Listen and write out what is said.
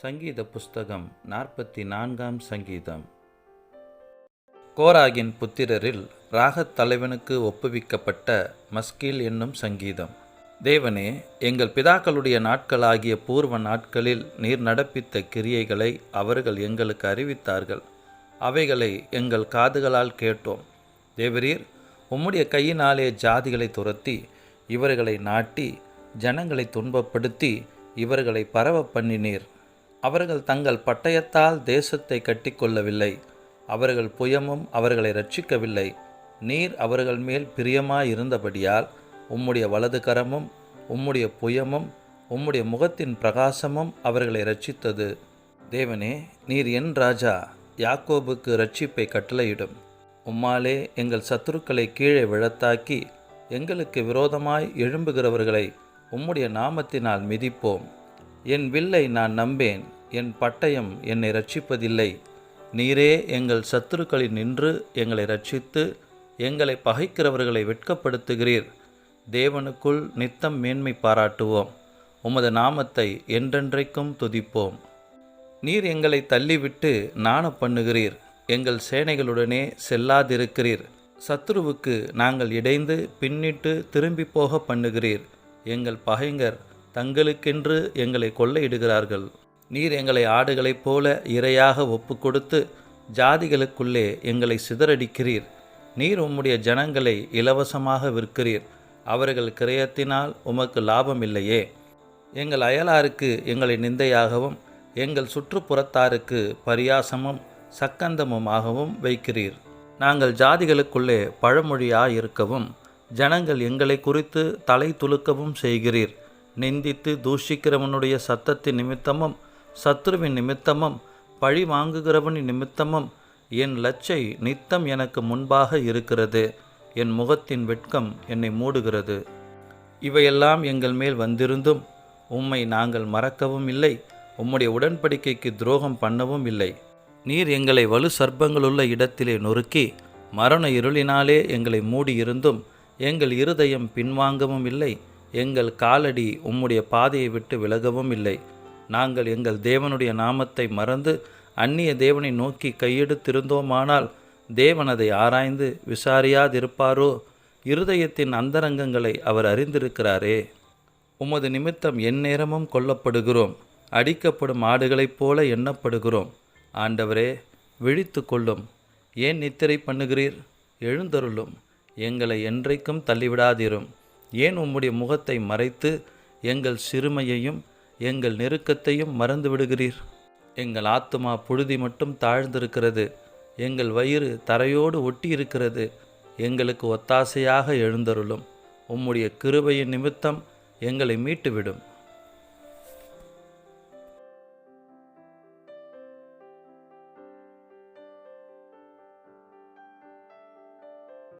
சங்கீத புஸ்தகம் நாற்பத்தி நான்காம் சங்கீதம். கோராகின் புத்திரரில் ராகத் தலைவனுக்கு ஒப்புவிக்கப்பட்ட மஸ்கில் என்னும் சங்கீதம். தேவனே எங்கள் பிதாக்களுடைய நாட்களாகிய பூர்வ நாட்களில் நீர் நடப்பித்த கிரியைகளை அவர்கள் எங்களுக்கு அறிவித்தார்கள். அவைகளை எங்கள் காதுகளால் கேட்டோம். தேவரீர் உம்முடைய கையினாலே ஜாதிகளை துரத்தி இவர்களை நாட்டி ஜனங்களை துன்பப்படுத்தி இவர்களை பரவ பண்ணினீர் அவர்கள் தங்கள் பட்டயத்தால் தேசத்தை கட்டிக்கொள்ளவில்லை. அவர்கள் புயமும் அவர்களை ரட்சிக்கவில்லை நீர் அவர்கள் மேல் பிரியமாயிருந்தபடியால் உம்முடைய வலது கரமும் உம்முடைய புயமும் உம்முடைய முகத்தின் பிரகாசமும் அவர்களை ரட்சித்தது தேவனே நீர் என் ராஜா யாக்கோபுக்கு ரட்சிப்பை கட்டளையிடும். உம்மாலே எங்கள் சத்துருக்களை கீழே விழத்தாக்கி எங்களுக்கு விரோதமாய் எழும்புகிறவர்களை உம்முடைய நாமத்தினால் மிதிப்போம். என் வில்லை நான் நம்பேன். என் பட்டயம் என்னை ரட்சிப்பதில்லை நீரே எங்கள் சத்துருக்களில் நின்று எங்களை ரட்சித்து எங்களை பகைக்கிறவர்களை வெட்கப்படுத்துகிறீர். தேவனுக்குள் நித்தம் மேன்மை பாராட்டுவோம். உமது நாமத்தை என்றென்றைக்கும் துதிப்போம். நீர் எங்களை தள்ளிவிட்டு நாண பண்ணுகிறீர். எங்கள் சேனைகளுடனே செல்லாதிருக்கிறீர். சத்ருவுக்கு நாங்கள் இடைந்து பின்னிட்டு திரும்பி போக பண்ணுகிறீர். எங்கள் பகைஞர் தங்களுக்கென்று எங்களை கொள்ளையிடுகிறார்கள். நீர் எங்களை ஆடுகளைப் போல இரையாக ஒப்பு கொடுத்து ஜாதிகளுக்குள்ளே எங்களை சிதறடிக்கிறீர். நீர் உம்முடைய ஜனங்களை இலவசமாக விற்கிறீர். அவர்கள் கிரயத்தினால் உமக்கு லாபம் இல்லையே எங்கள் அயலாருக்கு எங்களை நிந்தையாகவும் எங்கள் சுற்றுப்புறத்தாருக்கு பரியாசமும் சக்கந்தமுமாகவும் வைக்கிறீர். நாங்கள் ஜாதிகளுக்குள்ளே பழமொழியாக இருக்கவும் ஜனங்கள் எங்களை குறித்து தலை துலுக்கவும் செய்கிறீர். நிந்தித்து தூஷிக்கிறவனுடைய சத்தத்தின் நிமித்தமும் சத்ருவின் நிமித்தமும் பழி வாங்குகிறவனின் நிமித்தமும் என் லச்சை நித்தம் எனக்கு முன்பாக இருக்கிறது. என் முகத்தின் வெட்கம் என்னை மூடுகிறது. இவையெல்லாம் எங்கள் மேல் வந்திருந்தும் உம்மை நாங்கள் மறக்கவும் இல்லை உம்முடைய உடன்படிக்கைக்கு துரோகம் பண்ணவும் இல்லை. நீர் எங்களை வலு சர்ப்பங்களுள்ள இடத்திலே நொறுக்கி மரண இருளினாலே எங்களை மூடியிருந்தும் எங்கள் இருதயம் பின்வாங்கவும் இல்லை எங்கள் காலடி உம்முடைய பாதையை விட்டு விலகவும் இல்லை. நாங்கள் எங்கள் தேவனுடைய நாமத்தை மறந்து அந்நிய தேவனை நோக்கி கையெடுத்திருந்தோமானால் தேவன் அதை ஆராய்ந்து விசாரியாதிருப்பாரோ? இருதயத்தின் அந்தரங்கங்களை அவர் அறிந்திருக்கிறாரே. உமது நிமித்தம் எந்நேரமும் கொல்லப்படுகிறோம். அடிக்கப்படும் ஆடுகளைப் போல எண்ணப்படுகிறோம். ஆண்டவரே விழித்து கொள்ளும். ஏன் நித்திரை பண்ணுகிறீர்? எழுந்தருளும். எங்களை என்றைக்கும் தள்ளிவிடாதிரும். ஏன் உம்முடைய முகத்தை மறைத்து எங்கள் சிறுமையையும் எங்கள் நெருக்கத்தையும் மறந்து விடுகிறீர். எங்கள் ஆத்துமா புழுதி மட்டும் தாழ்ந்திருக்கிறது. எங்கள் வயிறு தரையோடு ஒட்டி இருக்கிறது எங்களுக்கு ஒத்தாசையாக எழுந்தருளும். உம்முடைய கிருபையின் நிமித்தம் எங்களை மீட்டுவிடும்.